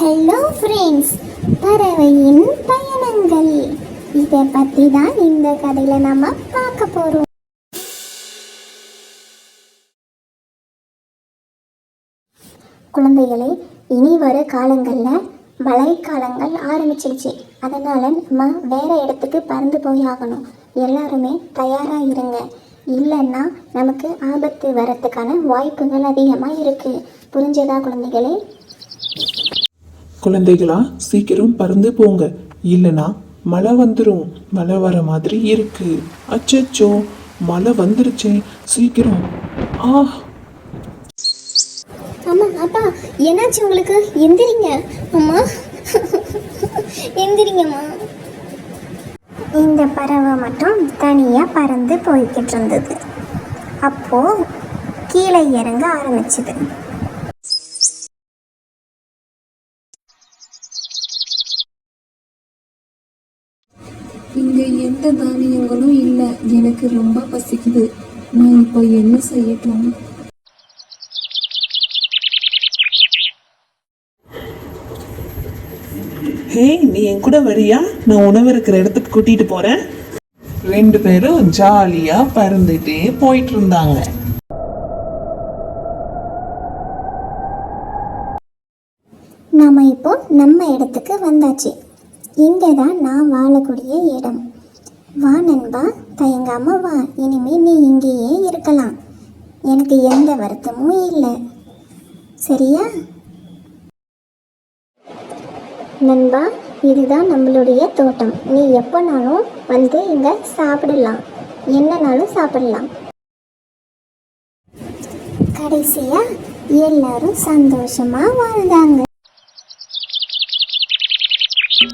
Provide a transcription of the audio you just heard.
Hello friends பறவையின் பயணங்கள். இதை பற்றி தான் இந்த கதையில் நம்ம பார்க்க போகிறோம் குழந்தைகளே இனி வர காலங்களில் மழைக்காலங்கள் ஆரம்பிச்சிருச்சு. அதனால் நம்ம வேற இடத்துக்கு பறந்து போய் ஆகணும். எல்லாருமே தயாராக இருங்க. இல்லைன்னா நமக்கு ஆபத்து வரத்துக்கான வாய்ப்புகள் அதிகமாக இருக்குது புரிஞ்சதா குழந்தைகளே? குழந்தைகளா சீக்கிரம் பறந்து போங்க. இல்லைனா மழை வந்துடும் மழை வர மாதிரி இருக்கு. அச்சச்சோ மழை வந்துருச்சே. சீக்கிரம். ஆ அம்மா அப்பா என்னாச்சு உங்களுக்கு? எந்திரிங்க. அம்மா. எந்திரிங்கம்மா இந்த பறவை மட்டும் தனியாக பறந்து போய்கிட்டு இருந்தது. அப்போ கீழே இறங்க ஆரம்பிச்சுது. இங்க எந்த தானியங்களும் இல்லை. எனக்கு ரொம்ப பசிக்குது. நான் இப்போ என்ன செய்யட்டும்? ஹே நீ என் கூட வரியா? நான் உணவு இருக்கிற இடத்துக்கு கூட்டிட்டு போறேன். ரெண்டு பேரும் ஜாலியா பறந்துட்டே போயிட்டு இருந்தாங்க. நாம் இப்போ நம்ம இடத்துக்கு வந்தாச்சு. இங்கே தான் நான் வாழக்கூடிய இடம். வா நண்பா தயங்காம வா. இனிமே நீ இங்கேயே இருக்கலாம். எனக்கு எந்த வருத்தமும் இல்லை. சரியா? நண்பா இதுதான் நம்மளுடைய தோட்டம். நீ எப்போனாலும் வந்து இங்கே சாப்பிடலாம். என்னனாலும் சாப்பிடலாம். கடைசியா எல்லாரும் சந்தோஷமா வாழ்ந்தாங்க.